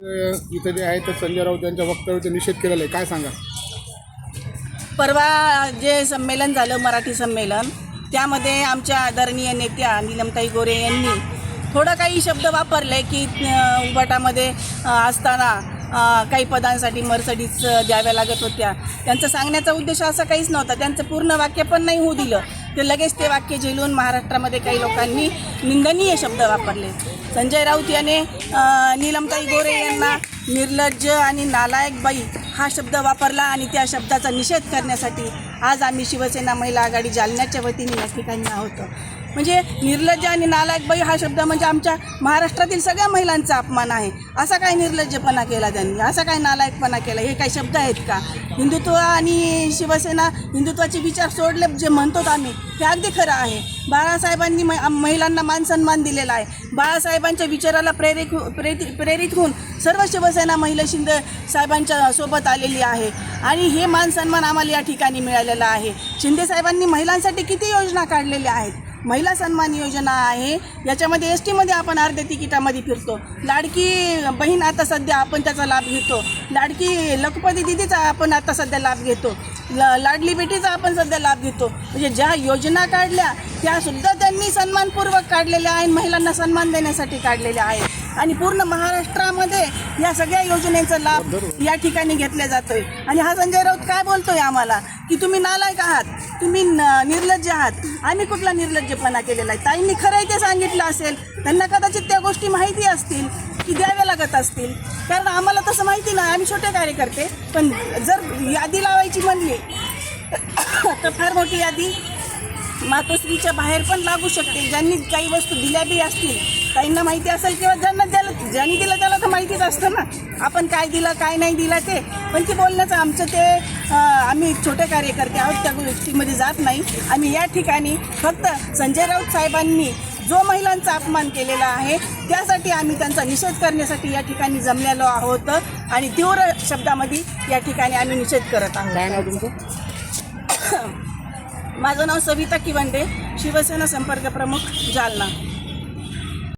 इथं जे आहे तर संजय राऊत यांच्या वक्तव्याचा निषेध केलेला आहे काय सांगा परवा जे संमेलन झालं मराठी संमेलन त्यामध्ये आमच्या आदरणीय नेत्या नीलमताई गोरे यांनी थोडं काही शब्द वापरले की उबाटामध्ये असताना काही पदांसाठी मर्सडीज द्याव्या लागत होत्या. त्यांचं सांगण्याचा उद्देश असा काहीच नव्हता. त्यांचं पूर्ण वाक्य पण नाही होऊ दिलं. ते लगेच ते वाक्य झेलून महाराष्ट्रामध्ये काही लोकांनी निंदनीय शब्द वापरले. संजय राऊत याने नीलमताई गोरे यांना निर्लज्ज आणि नालायक बाई हा शब्द वापरला आणि त्या शब्दाचा निषेध करण्यासाठी आज आम्ही शिवसेना महिला आघाडी जालन्याच्या वतीने या ठिकाणी आहोत. म्हणजे निर्लज्ज आणि नालायक बाई हा शब्द म्हणजे आमच्या महाराष्ट्रातील सगळ्या महिलांचा अपमान आहे. असा काय निर्लज्जपणा केला त्यांनी? असा काय नालायकपणा केला? हे काही शब्द आहेत का? हिंदुत्व आणि शिवसेना हिंदुत्वाचे विचार सोडले जे म्हणतो आम्ही हे अगदी खरं आहे. बाळासाहेबांनी म महिलांना मान सन्मान दिलेला आहे. बाळासाहेबांच्या विचाराला प्रेरित प्रेरित प्रेरित होऊन सर्व शिवसेना महिला शिंदे साहेबांच्या सोबत आलेली आहे. आणि हे मान सन्मान आम्हाला या ठिकाणी मिळालेला आहे. शिंदे साहेबांनी महिलांसाठी किती योजना काढलेल्या आहेत? महिला सन्मान योजना आहे. याच्यामध्ये एस टीमध्ये आपण अर्ध्या तिकिटामध्ये फिरतो. लाडकी बहीण आता सध्या आपण त्याचा लाभ घेतो. लाडकी लखपती दिदीचा आपण आता सध्या लाभ घेतो. ल लाडली बेटीचा आपण सध्या लाभ घेतो. म्हणजे ज्या योजना काढल्या त्यासुद्धा त्यांनी सन्मानपूर्वक काढलेल्या आहेत महिलांना सन्मान देण्यासाठी काढलेल्या आहेत. आणि पूर्ण महाराष्ट्रामध्ये या सगळ्या योजनेचा लाभ या ठिकाणी घेतला जातोय. आणि हा संजय राऊत काय बोलतोय आम्हाला? की तुम्ही नालायक आहात तुम्ही न- निर्लज्ज आहात. आम्ही कुठला निर्लज्जपणा केलेला आहे? ताईंनी खरंही ते सांगितलं असेल. त्यांना कदाचित त्या गोष्टी माहिती असतील. की द्याव्या लागत असतील. कारण आम्हाला तसं माहिती नाही आम्ही छोटे कार्यकर्ते. पण जर यादी लावायची म्हणली तर फार मोठी यादी मातोश्रीच्या बाहेर पण लागू शकते. ज्यांनी काही वस्तू दिल्या बी असतील काहींना माहिती असेल किंवा ज्यांना ज्याला ज्यांनी दिलं त्याला तर माहितीच असतं ना. आपण काय दिलं काय नाही दिलं ते. पण ते बोलण्याचं आमचं ते आम्ही छोटे कार्यकर्ते आहोत त्या गोष्टीमध्ये जात नाही. आम्ही या ठिकाणी फक्त संजय राऊत साहेबांनी जो महिलांचा अपमान केलेला आहे त्यासाठी आम्ही त्यांचा निषेध करण्यासाठी या ठिकाणी जमलेलो आहोत आणि तीव्र शब्दामध्ये या ठिकाणी आम्ही निषेध करत आहोत. काय नाव तुमचं? माझं नाव सविता किवंडे शिवसेना संपर्क प्रमुख जालना.